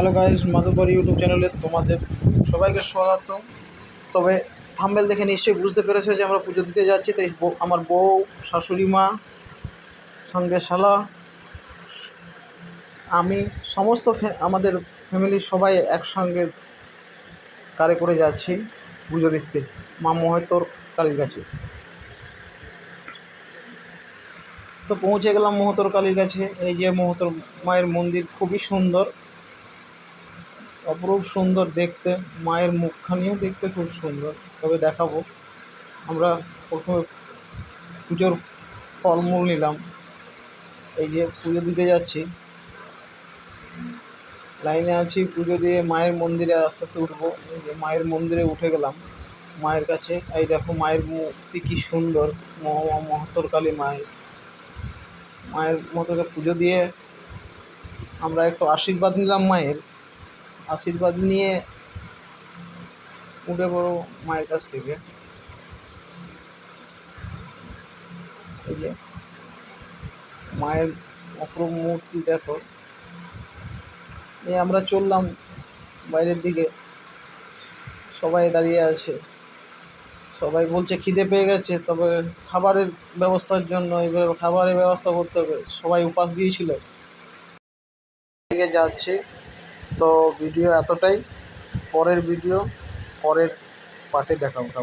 Hello guys Madhabbari YouTube চ্যানেলে তোমাদের সবাইকে স্বাগত তবে থাম্বেল দেখে নিশ্চয়ই বুঝতে পেরেছ যে আমরা পুজো দিতে যাচ্ছি। তাই আমার বউ, শাশুড়ি মা, সঙ্গে শালা, আমি, সমস্ত আমাদের ফ্যামিলির সবাই একসঙ্গে কারে করে যাচ্ছি পুজো দিতে। মা মহেতর কালীর কাছে। তো পৌঁছে গেলাম মহতর কালীর কাছে। এই যে মহতর মায়ের মন্দির, খুবই সুন্দর। অপরূপ সুন্দর দেখতে, মায়ের মুখখানিও দেখতে খুব সুন্দর। তবে দেখাবো, আমরা প্রথমে পুজোর ফলমূল নিলাম। এই যে পুজো দিতে যাচ্ছি। লাইনে আছি, পুজো দিয়ে মায়ের মন্দিরে আস্তে আস্তে উঠবো। যে মায়ের মন্দিরে উঠে গেলাম। মায়ের কাছে, এই দেখো মায়ের মূর্তি কী সুন্দর, মহা মহত্তর কালী মায়ের মায়ের মতোকে পুজো দিয়ে আমরা একটু আশীর্বাদ নিলাম মায়ের। আশীর্বাদ নিয়ে উঠে পড়ো মায়ের কাছ থেকে। এই যে, মায়ের অপরূপ মূর্তি দেখো। এই আমরা চললাম বাইরের দিকে। সবাই দাঁড়িয়ে আছে। সবাই বলছে, খিদে পেয়ে গেছে, তবে খাবারের ব্যবস্থার জন্য এবারে খাবারের ব্যবস্থা করতে হবে। সবাই উপাস দিয়েছিল। যাচ্ছি। তো ভিডিও এতটাই। পরের ভিডিও পরের পার্টে দেখাবো।